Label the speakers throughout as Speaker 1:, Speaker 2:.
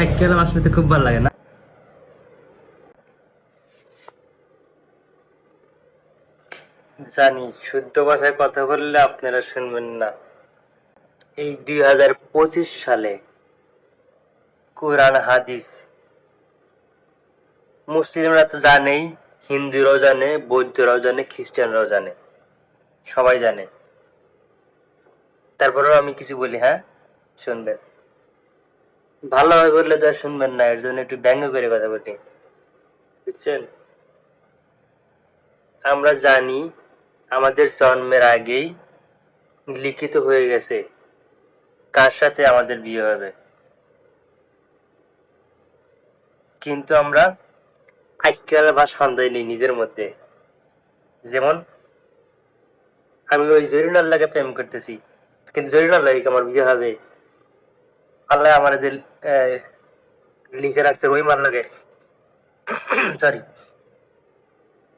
Speaker 1: Cycle আমার সাথে খুব ভালো লাগে না। জানি, শুদ্ধ ভাষায় কথা বললে আপনারা শুনবেন না। এই দুই হাজার পঁচিশ সালে কোরআন, হাদিস, মুসলিমরা তো জানেই, হিন্দুরাও জানে, বৌদ্ধরাও জানে, খ্রিস্টানরাও জানে, সবাই জানে। তারপরেও আমি কিছু বলি হ্যাঁ? শুনবেন। ভালোভাবে বললে তো আর শুনবেন না, এর জন্য একটু ব্যঙ্গ করে কথা বলি। বুঝছেন? আমরা জানি আমাদের জন্মের আগেই লিখিত হয়ে গেছে কার সাথে আমাদের বিয়ে হবে। কিন্তু আমরা আজকাল বা সন্দেহ নেই নিজের মধ্যে। যেমন, আমি ওই জরিনার লাগে প্রেম করতেছি, কিন্তু জরিনার লাগে আমার বিয়ে হবে? আল্লাহ আমার যে লিখে রাখছে মার লাগে সরি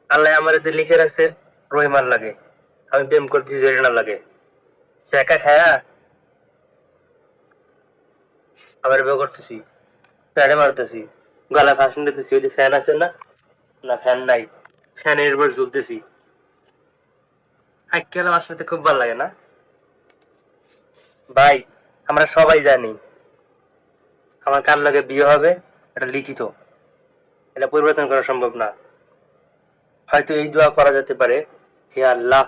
Speaker 1: আল্লাহ আমার যে লিখে রাখছে রহিমার লাগে আমি প্রেম করতেছি জরিনার লাগে সেকা খায়া আবার বিয়ে করতেছি প্যাডে মারতেছি, গলা ফাঁসন দিতেছি, ওই যে ফ্যান আছে না? না ফ্যান নাই। ফ্যানের উপর ঝুলতেছি। আজকাল আমার সাথে খুব ভালো লাগে না। ভাই, আমরা সবাই জানি। আমার কার লাগে বিয়ে হবে? এটা লিখিত। এটা পরিবর্তন করা সম্ভব না। হয়তো এই দোয়া করা যেতে পারে, হে আল্লাহ।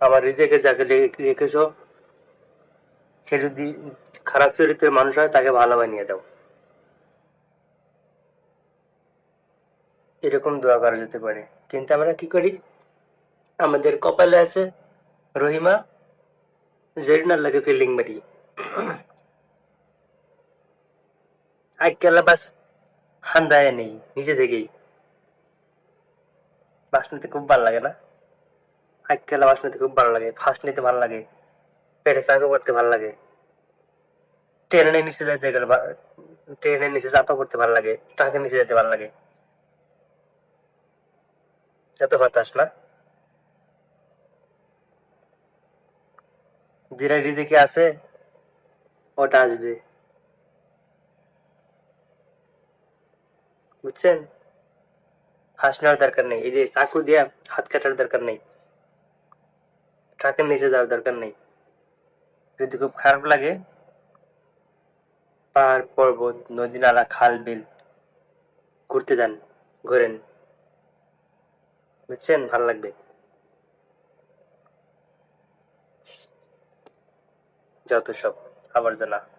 Speaker 1: আমার রিজেকে যাকে রেখেছো, সে যদি খারাপ চরিত্রের মানুষ হয়, তাকে ভালো বানিয়ে দাও। এরকম দোয়া করা যেতে পারে। কিন্তু আমরা কি করি? আমাদের কপালে আছে রহিমা, জেরিনার লাগে ফিল্ডিং মারি। আজকাল বাস হান্দায় নেই, নিজে থেকেই। বাস নিতে খুব ভালো লাগে না? আজকাল বাস নিতে খুব ভালো লাগে ফার্স্ট নিতে ভালো লাগে, পেটে চাকা করতে ভালো লাগে। ট্রেনের নিচে যেতে গেলে ট্রেনের নিচে চাপা করতে ভালো লাগে, ট্রাকের নিচে যেতে ভালো লাগে। এত হতাশ না? যেটা রিজিকে আছে, ওটা আসবে। বুঝছেন? হাস নেওয়ার দরকার নেই, এই যে চাকু দিয়া হাত কাটার দরকার নেই। ট্রাকের নিচে যাওয়ার দরকার নেই। যদি খুব খারাপ লাগে, পাহাড়, পর্বত, নদী, নালা, খাল, বিল, ঘুরতে যান, ঘোরেন। বুঝছেন? ভালো লাগবে। যত সব আবর্জনা।